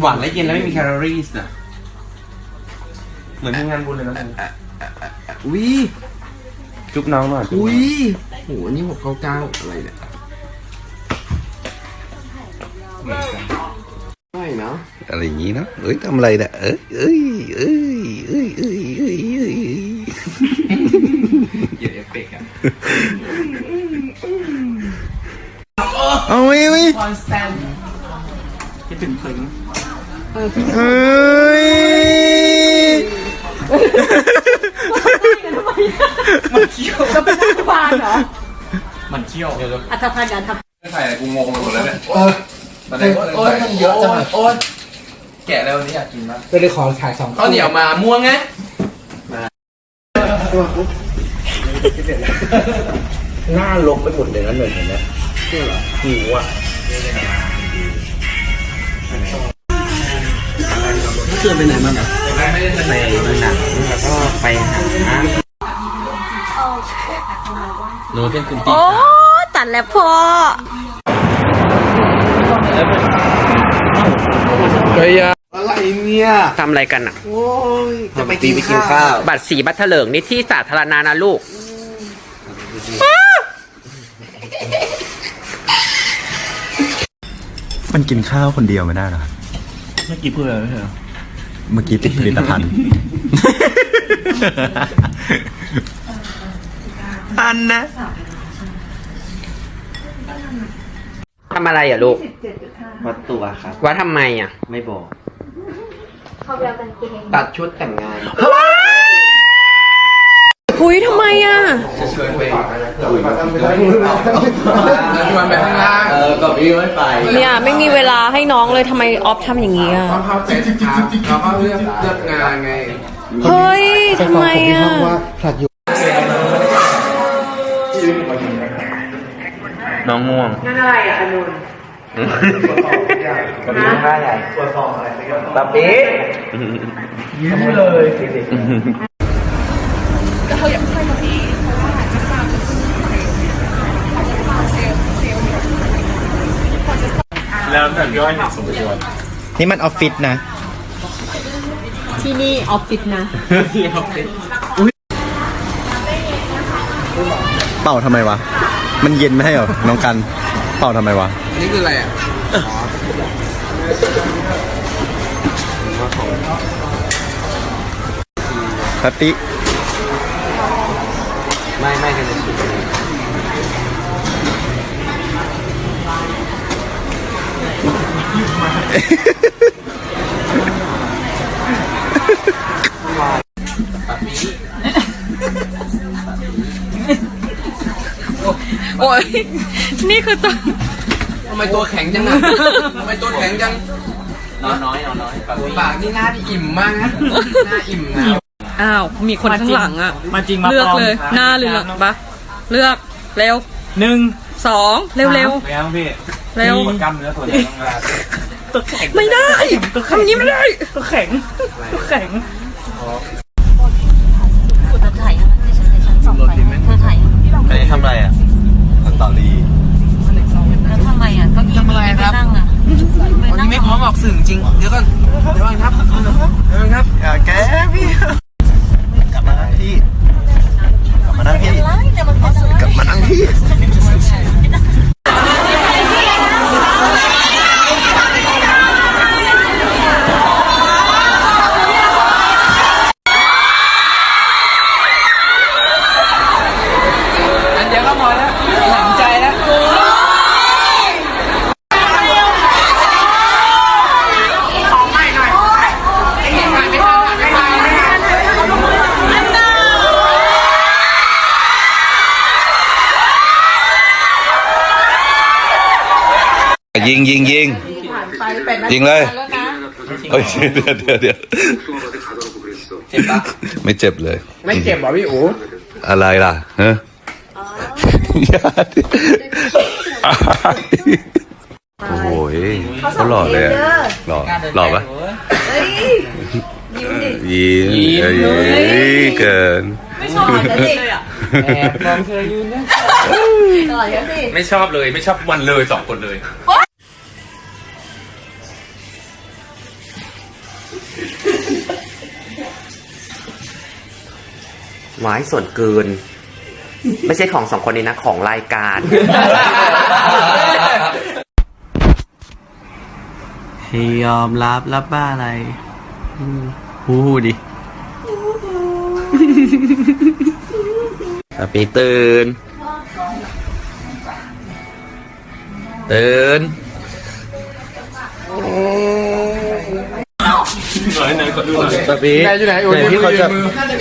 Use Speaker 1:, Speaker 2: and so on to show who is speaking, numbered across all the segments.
Speaker 1: หวานและเย็นแล้วไม่มีแคลอรี่นะเหมือนมีงานบุญเลยนะ
Speaker 2: อุ้ย
Speaker 1: จุ๊บน้องหน่อยจุ๊บน้ง
Speaker 2: อุ้ยโหนี่หกเก้าเก้าอะไรเนี่ยไม่เนาะ
Speaker 3: อะไรอย่างนี้เนาะเอ้ยทำอะไรเนี่ยเอ้ยเอ้ยเอ้ยเอ้ยเอ้ยเอ้ยเอ้ย
Speaker 1: เยอะเอฟเฟกต์อะ
Speaker 3: เอาไว้ไว้
Speaker 1: คอนสแตนคิดถึงถึง
Speaker 3: เอ้ย
Speaker 1: มันเที่ยว
Speaker 4: จะเป็นรัฐบาลเหรอ
Speaker 1: มันเที่ยวเดี๋ยว
Speaker 4: อัตภัณฑ์อย่าท
Speaker 1: ใส่อะไรกูงงไปหมดแล้วเนี่ย
Speaker 2: เออ
Speaker 1: ตอนไหนก็
Speaker 2: โอ้ยมันเยอะจัง
Speaker 1: โอ๊ยแกะแล้ววันนี้อยากกินมาก
Speaker 2: ก็เลยขอขายสอง
Speaker 1: ข้าวเหนียวมาม่วงไงมา
Speaker 2: หน้าลงไปหมดเลยนะหนึ่งเห็นไหมนี่เหรอหิวอะ
Speaker 1: เพื่อนไปไหนมาอะไม่ได้ไปดูหนังแล้วก็ไปหาหนูเป็นคุณำตี
Speaker 4: โอ้ตัดแล้วพ่อ
Speaker 2: อะไรเนี่ย
Speaker 5: ทำอะไรกันอะ
Speaker 2: โอ้ย จะไปกินข้าว
Speaker 5: บัตรสีบัตรเถลิงนี่ที่สาธารณะนะลูก
Speaker 3: มันกินข้าวคนเดียวไม่ได้หรอ
Speaker 1: เมื่อกี้พูดอะไรไม่ใช่
Speaker 3: เมื่อกี้ติดผลิตภัณฑ์ อันนะ
Speaker 5: ทำอะไรอะลูก
Speaker 2: วัดตัวครับ
Speaker 5: ว่าทำไมอะ
Speaker 2: ไม่บอกตัดชุดแต่งงาน
Speaker 4: หุยทำไมอะ
Speaker 1: ชวนไปชวนไปข้างล่าง
Speaker 2: เออก็พี่ไม่ไป
Speaker 4: เนี่ยไม่มีเวลาให้น้องเลยทำไมออฟทำอย่างนี้อะ
Speaker 1: เขาแต่งครับเขาก็เลือกเลือกงานไง
Speaker 4: เฮ้ยทำไมอะ
Speaker 1: น้องง่วง
Speaker 4: นั่นอะไรอะอนุน
Speaker 1: กับพี่ข้าใหญ่ตัวซองอะไรสักอย่างตับปียิ้มเลย แล้วแต่ย่อยสมควร
Speaker 3: นี่มันออฟฟิศนะ
Speaker 4: ที่นี่ออฟฟิศนะ
Speaker 3: เป่าทำไมวะ มันเย็นไม่ให้เหรอ น้องกัน เป่าทำไมวะ
Speaker 1: นี่คืออะไรอะ
Speaker 3: ปติ
Speaker 1: ไม่ไม่กันจะชิม
Speaker 4: โอ้ยนี่คือตัว
Speaker 1: ทำไมตัวแข็งจังอะทำไมตัวแข็งจังนอนน้อยนอนน้อยปากนี่หน้าที่อิ่มมากนะหน้าอิ่มนะ
Speaker 4: อ้าว มีคนข้างหลังอะ
Speaker 6: มาจริงมา
Speaker 4: เลือก
Speaker 6: ปลอม
Speaker 4: เลย หน้าเหลือกปะเลือก เร็ว
Speaker 6: หนึ่ง
Speaker 4: สองเร็วเร็ว
Speaker 6: สามพี่
Speaker 4: เร็ว
Speaker 6: กล้ามเนื้อส่วนใหญ่ต้องมาตัวแข็ง
Speaker 4: ไม่ได้ทำนี้ไม่ได้
Speaker 6: ตัวแข็งตัวแข็ง
Speaker 3: อันนี้ทำอะไรอะสตอรี่
Speaker 7: แล้วทำไมอะเก็อี้ไม่ได้นั่งอะ
Speaker 1: วันนี้ไม่พร้อมออกสื่อจริงเดี๋ยวก่อนเดี๋ยวก่อนครับเดี๋ยวก่อนครับ
Speaker 3: อย่าแกพี่ กลับมานั่งที่ กลับมานั่งที่ กลับมานั่งที่
Speaker 1: อันเดียวก็พอแล้วหนำใจแล้ว
Speaker 3: ยิงยิงยิงยิงเลยเฮ้ยเดี๋ยวเดี๋ยวเดี๋ยว
Speaker 1: เจ็บปะ
Speaker 3: ไม่เจ็บเลย
Speaker 2: ไม่เจ็บเหรอพี่อู๋
Speaker 3: อะไรล่ะฮะอย่าดิโอ้โหเขาหล่อเลยอะหล่อหล่อปะยิ้มเอ้ยเกิน
Speaker 1: แอบมองเธออยู่นะ
Speaker 6: ไม่ชอบเลยไม่ชอบวันเลยสองคนเลย
Speaker 5: ไว้ส่วนเกิน ไม่ใช่ของสองคนนี้นะ ของรายการ
Speaker 3: ให้ยอมรับรับบ้าอะไรอืมฮู้ดิ
Speaker 5: ปปีตื่น ตื่น
Speaker 3: ปะปี
Speaker 1: ไหนอยู่ไหน
Speaker 3: ไหนพี่เขาจะ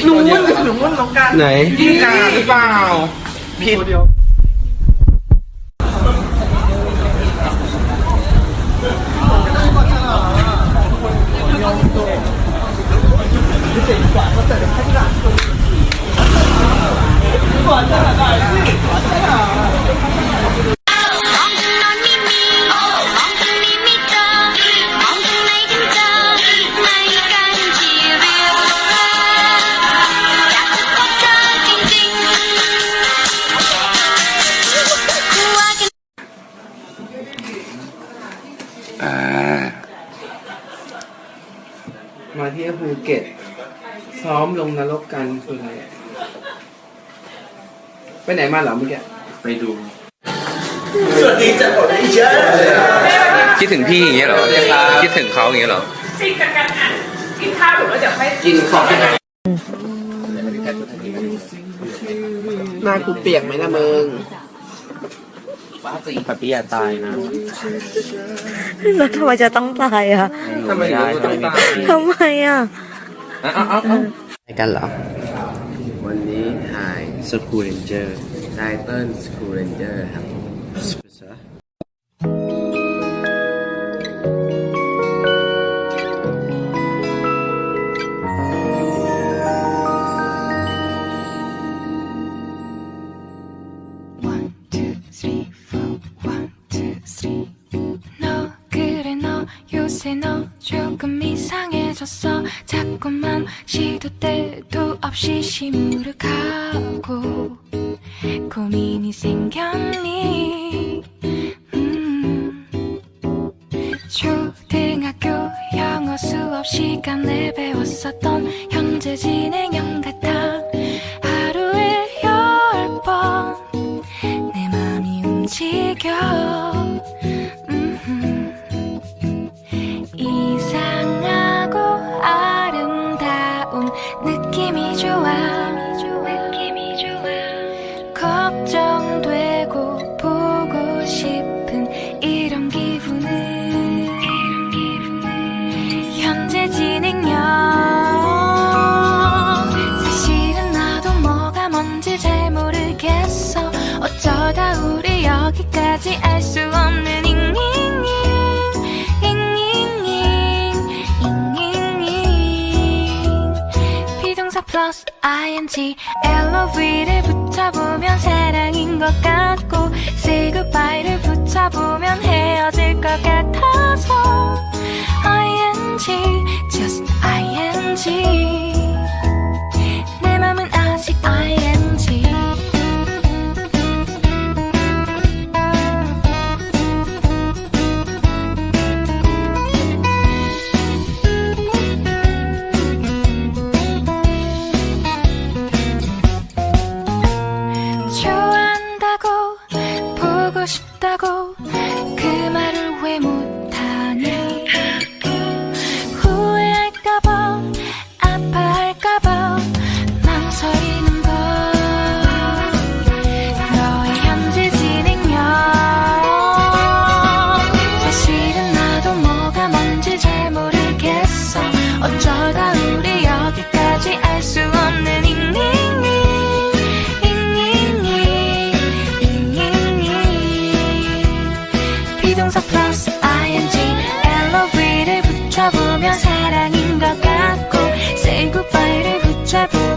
Speaker 1: นู้นหนูมันน้องการ
Speaker 3: ไหน
Speaker 1: กิ้งกาหรือเปล่า
Speaker 3: พี่
Speaker 8: มองท ที่
Speaker 1: ภูเก็ตซ้อมลงนรกกันคืออะไรอะไปไหนมาเหรอเมื่อกี้
Speaker 6: ไปดู
Speaker 1: คิดถึงพี่อย่างเงี้ยเหรอคิดถึงเขาอย่างเงี้ยเหรอ
Speaker 4: กินข้าวหรือว่าเดี๋ยวให้
Speaker 1: กินของยังไงหน้ากูเปียกไหมล่ะมึง
Speaker 3: ปะปีอย่าตายนะ
Speaker 7: แล้วทำไมจะต้องตายอะ
Speaker 1: ทำไมถึงต้องตาย
Speaker 7: ทำไมอะ
Speaker 5: ไปกันเหรอ
Speaker 2: วันนี้ถ่าย
Speaker 3: สกูเรนเจอร์
Speaker 2: ไทเทิลสกูเรนเจอร์ครับ
Speaker 8: 고민이 생겼니 음. 초등학교 영어 수업 시간에 배웠었던 현재 진행형 ing LOV를 붙여보면 사랑인 것 같고 say goodbye를 붙여보면 헤어 chapter.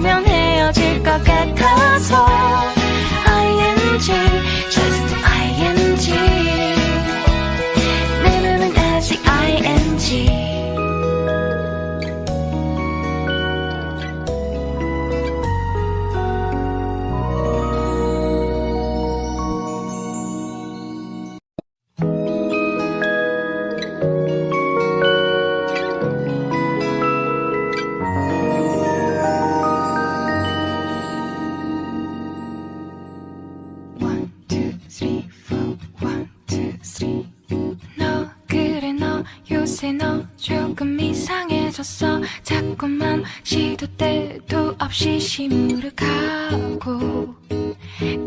Speaker 8: 자꾸만 시도 때도 없이 시무룩하고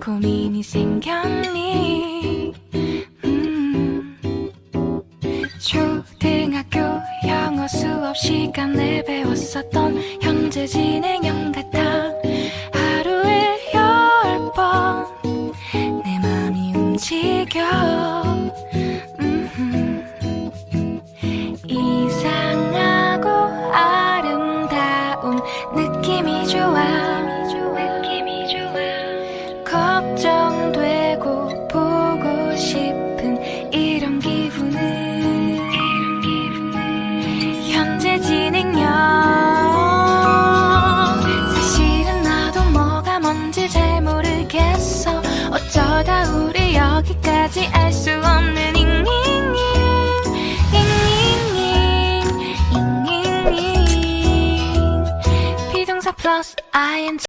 Speaker 8: 고민이 생겼니 음. 초등학교 영어 수업 시간에 배웠었던 현